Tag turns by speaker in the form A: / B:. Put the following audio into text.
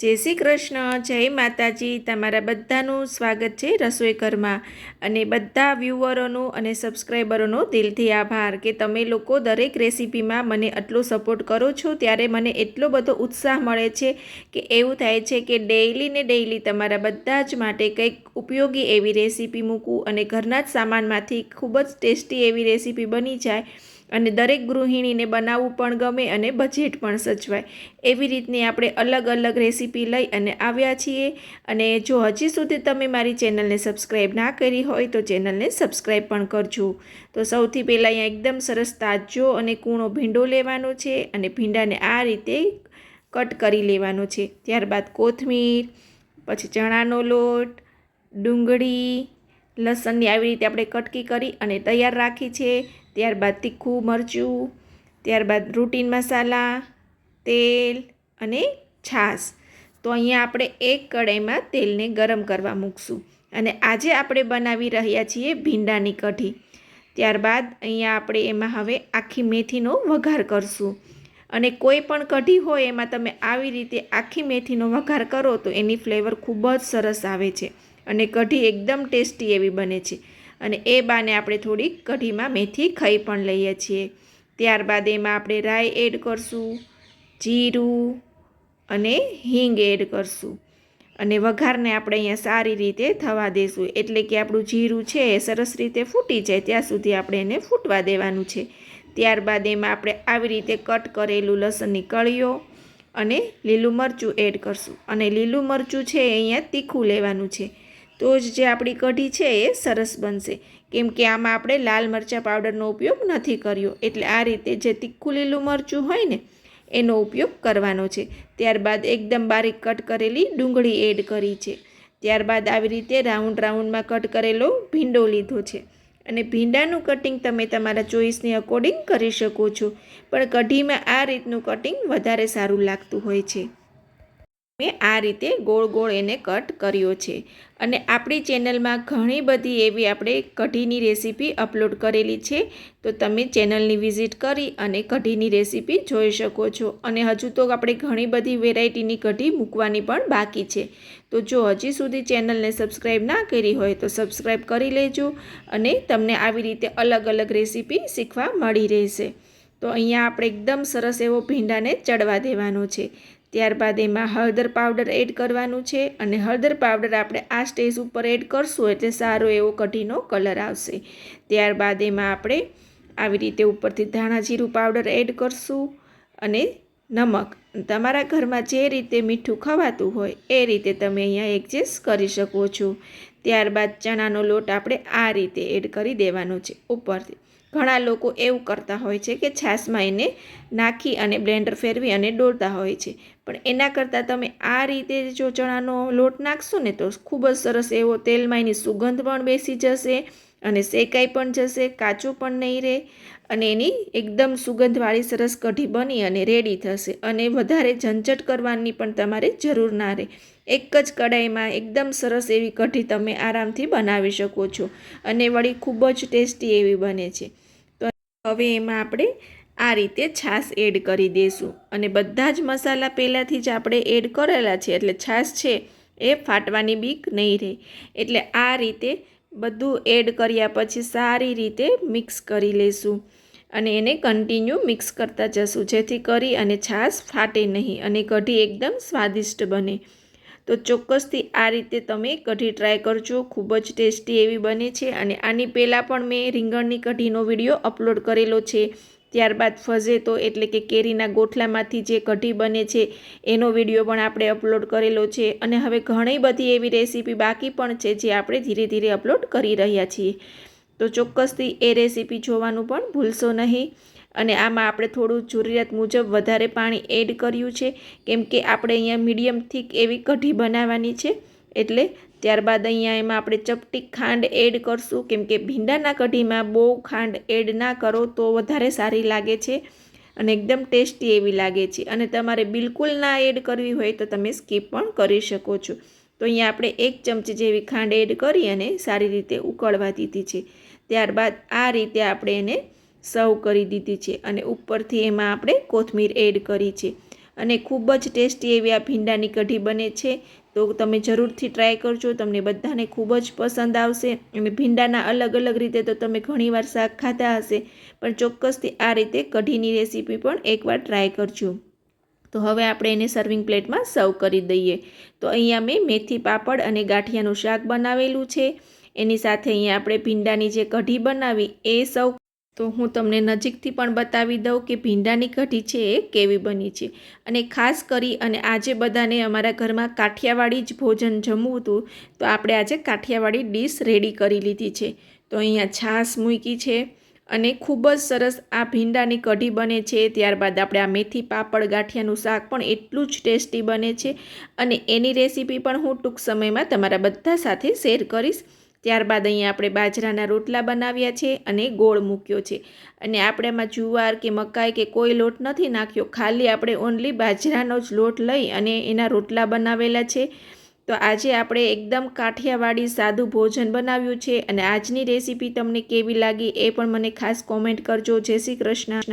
A: જય શ્રી કૃષ્ણ, જય માતાજી. તમારા બધાનું સ્વાગત છે રસોઈ ઘરમાં. અને બધા વ્યૂવરોનું અને સબસ્ક્રાઈબરોનો દિલથી આભાર કે તમે લોકો દરેક રેસીપીમાં મને આટલો સપોર્ટ કરો છો ત્યારે મને એટલો બધો ઉત્સાહ મળે છે કે એવું થાય છે કે ડેઈલી ને ડેઈલી તમારા બધા જ માટે કંઈક ઉપયોગી એવી રેસીપી મૂકું અને ઘરના જ સામાનમાંથી ખૂબ જ ટેસ્ટી એવી રેસીપી બની જાય. અને દરેક ગૃહિણીને બનાવવું પણ ગમે અને બજેટ પણ સચવાય. એવી રીતની આપણે અલગ અલગ રેસીપી લઈ અને આવ્યા છીએ. અને જો હજી સુધી તમે મારી ચેનલને સબસ્ક્રાઈબ ના કરી હોય તો ચેનલને સબસ્ક્રાઈબ પણ કરજો. તો સૌથી પહેલાં અહીંયા એકદમ સરસ તાજો અને કૂણો ભીંડો લેવાનો છે અને ભીંડાને આ રીતે કટ કરી લેવાનો છે. ત્યારબાદ કોથમીર, પછી ચણાનો લોટ, ડુંગળી લસણની આવી રીતે આપણે કટકી કરી અને તૈયાર રાખી છે. ત્યારબાદ તીખું મરચું, ત્યારબાદ રૂટીન મસાલા, તેલ અને છાશ. તો અહીંયા આપણે એક કઢાઈમાં તેલને ગરમ કરવા મૂકશું. અને આજે આપણે બનાવી રહ્યા છીએ ભીંડાની કઢી. ત્યારબાદ અહીંયા આપણે એમાં હવે આખી મેથીનો વઘાર કરશું. અને કોઈ પણ કઢી હોય એમાં તમે આવી રીતે આખી મેથીનો વઘાર કરો તો એની ફ્લેવર ખૂબ જ સરસ આવે છે. અને કઢી એકદમ ટેસ્ટી એવી બને છે. અને એ બાને આપણે થોડીક કઢીમાં મેથી ખાઈ પણ લઈએ છીએ. ત્યારબાદ એમાં આપણે રાઈ એડ કરશું, જીરું અને હિંગ એડ કરશું. અને વઘારને આપણે અહીંયા સારી રીતે થવા દેશું. એટલે કે આપણું જીરું છે એ સરસ રીતે ફૂટી જાય, ત્યાં સુધી આપણે એને ફૂટવા દેવાનું છે. ત્યારબાદ એમાં આપણે આવી રીતે કટ કરેલું લસણની કળીઓ અને લીલું મરચું એડ કરશું. અને લીલું મરચું છે અહીંયા તીખું લેવાનું છે. તો જ જે આપણી કઢી છે એ સરસ બનશે. કેમ કે આમાં આપણે લાલ મરચાં પાવડરનો ઉપયોગ નથી કર્યો. એટલે આ રીતે જે તીખું લીલું મરચું હોય ને, એનો ઉપયોગ કરવાનો છે. ત્યારબાદ એકદમ બારીક કટ કરેલી ડુંગળી એડ કરી છે. ત્યારબાદ આવી રીતે રાઉન્ડ રાઉન્ડમાં કટ કરેલો ભીંડો લીધો છે. અને ભીંડાનું કટિંગ તમે તમારા ચોઈસની અકોર્ડિંગ કરી શકો છો. પણ કઢીમાં આ રીતનું કટિંગ વધારે સારું લાગતું હોય છે. મેં આ રીતે ગોળ ગોળ એને કટ કર્યો છે. અને આપણી ચેનલમાં ઘણી બધી એવી આપણે કઢીની રેસીપી અપલોડ કરેલી છે. તો તમે ચેનલની વિઝિટ કરી અને કઢીની રેસીપી જોઈ શકો છો. અને હજુ તો આપણે ઘણી બધી વેરાયટીની કઢી મૂકવાની પણ બાકી છે. તો જો હજી સુધી ચેનલને સબસ્ક્રાઈબ ના કરી હોય તો સબસ્ક્રાઈબ કરી લેજો અને તમને આવી રીતે અલગ અલગ રેસીપી શીખવા મળી રહેશે. તો અહીંયા આપણે એકદમ સરસ એવો ભીંડાને ચડવા દેવાનો છે. ત્યારબાદ એમાં હળદર પાવડર એડ કરવાનું છે અને હળદર પાવડર આપણે આ સ્ટેજ ઉપર એડ કરશું એટલે સારો એવો કઢીનો કલર આવશે. ત્યારબાદ એમાં આપણે આવી રીતે ઉપરથી ધાણા જીરું પાવડર એડ કરશું અને નમક. તમારા ઘરમાં જે રીતે મીઠું ખવાતું હોય એ રીતે તમે અહીંયા એડજસ્ટ કરી શકો છો. ત્યારબાદ ચણાનો લોટ આપણે આ રીતે એડ કરી દેવાનો છે ઉપરથી. ઘણા લોકો એવું કરતા હોય છે કે છાશમાં એને નાખી અને બ્લેન્ડર ફેરવી અને ડોળતા હોય છે. પણ એના કરતાં તમે આ રીતે જો ચણાનો લોટ નાખશો ને તો ખૂબ જ સરસ એવો તેલમાં એની સુગંધ પણ બેસી જશે અને શેકાઈ પણ જશે, કાચું પણ નહીં રહે અને એની એકદમ સુગંધવાળી સરસ કઢી બની અને રેડી થશે અને વધારે ઝંઝટ કરવાની પણ તમારે જરૂર ના રહે. એક જ કઢાઈમાં એકદમ સરસ એવી કઢી તમે આરામથી બનાવી શકો છો અને વળી ખૂબ જ ટેસ્ટી એવી બને છે. હવે એમાં આપણે આ રીતે છાશ એડ કરી દઈશું અને બધા જ મસાલા પહેલાંથી જ આપણે એડ કરેલા છે, એટલે છાશ છે એ ફાટવાની બીક નહીં રહે. એટલે આ રીતે બધું એડ કર્યા પછી સારી રીતે મિક્સ કરી લઈશું અને એને કન્ટિન્યુ મિક્સ કરતા જશું, જેથી કરી અને છાશ ફાટે નહીં અને કઢી એકદમ સ્વાદિષ્ટ બને. તો ચોક્કસથી આ રીતે તમે કઢી ટ્રાય કરજો. ખૂબ જ ટેસ્ટી એવી બને છે અને આની પહેલાં પણ મેં રીંગણની કઢીનો વીડિયો અપલોડ કરેલો છે. ત્યારબાદ ફઝેતો એટલે કે કેરીના ગોઠલામાંથી જે કઢી બને છે, એનો વીડિયો પણ આપણે અપલોડ કરેલો છે. અને હવે ઘણી બધી એવી રેસીપી બાકી પણ છે જે આપણે ધીરે ધીરે અપલોડ કરી રહ્યા છીએ. તો ચોક્કસથી એ રેસીપી જોવાનું પણ ભૂલશો નહીં. અને આમાં આપણે થોડું જરૂરિયાત મુજબ વધારે પાણી એડ કર્યું છે, કેમ કે આપણે અહીંયા મીડિયમ થીક એવી કઢી બનાવવાની છે, એટલે ત્યારબાદ અહીંયા એમાં આપણે ચપટી ખાંડ એડ કરશું, કેમ કે ભીંડાના કઢીમાં બહુ ખાંડ એડ ના કરો તો વધારે સારી લાગે છે અને એકદમ ટેસ્ટી એવી લાગે છે. અને તમારે બિલકુલ ના એડ કરવી હોય તો તમે સ્કીપ પણ કરી શકો છો. તો અહીંયા આપણે એક ચમચી જેવી ખાંડ એડ કરી અને સારી રીતે ઉકળવા દીધી છે. ત્યારબાદ આ રીતે આપણે એને સર્વ કરી દીધી છે અને ઉપરથી એમાં આપણે કોથમીર એડ કરી છે. અને ખૂબ જ ટેસ્ટી એવી આ ભીંડાની કઢી બને છે. તો તમે જરૂરથી ટ્રાય કરજો, તમને બધાને ખૂબ જ પસંદ આવશે. અને ભીંડાના અલગ અલગ રીતે તો તમે ઘણીવાર શાક ખાધા હશે, પણ ચોક્કસથી આ રીતે કઢીની રેસીપી પણ એકવાર ટ્રાય કરજો. તો હવે આપણે એને સર્વિંગ પ્લેટમાં સર્વ કરી દઈએ. તો અહીંયા મેં મેથી પાપડ અને ગાંઠિયાનું શાક બનાવેલું છે. એની સાથે અહીંયા આપણે ભીંડાની જે કઢી બનાવી, એ સૌ તો હું તમને નજીકથી પણ બતાવી દઉં કે ભીંડાની કઢી છે એ કેવી બની છે. અને ખાસ કરી અને આજે બધાને અમારા ઘરમાં કાઠિયાવાડી જ ભોજન જમવું હતું, તો આપણે આજે કાઠિયાવાડી ડીશ રેડી કરી લીધી છે. તો અહીંયા છાશ મૂકી છે અને ખૂબ જ સરસ આ ભીંડાની કઢી બને છે. ત્યારબાદ આપણે આ મેથી પાપડ ગાંઠિયાનું શાક પણ એટલું જ ટેસ્ટી બને છે. અને એની રેસીપી પણ હું ટૂંક સમયમાં તમારા બધા સાથે શેર કરીશ. ત્યારબાદ અહીંયા આપણે બાજરાના રોટલા બનાવ્યા છે અને ગોળ મૂક્યો છે. અને આપણે એમાં જુવાર કે મકાઈ કે કોઈ લોટ નથી નાખ્યો, ખાલી આપણે ઓનલી બાજરાનો જ લોટ લઈ અને એના રોટલા બનાવેલા છે. તો આજે આપણે એકદમ કાઠિયાવાડી સાદું ભોજન બનાવ્યું છે અને આજની રેસીપી તમને કેવી લાગી એ પણ મને ખાસ કોમેન્ટ કરજો. જય શ્રી કૃષ્ણ.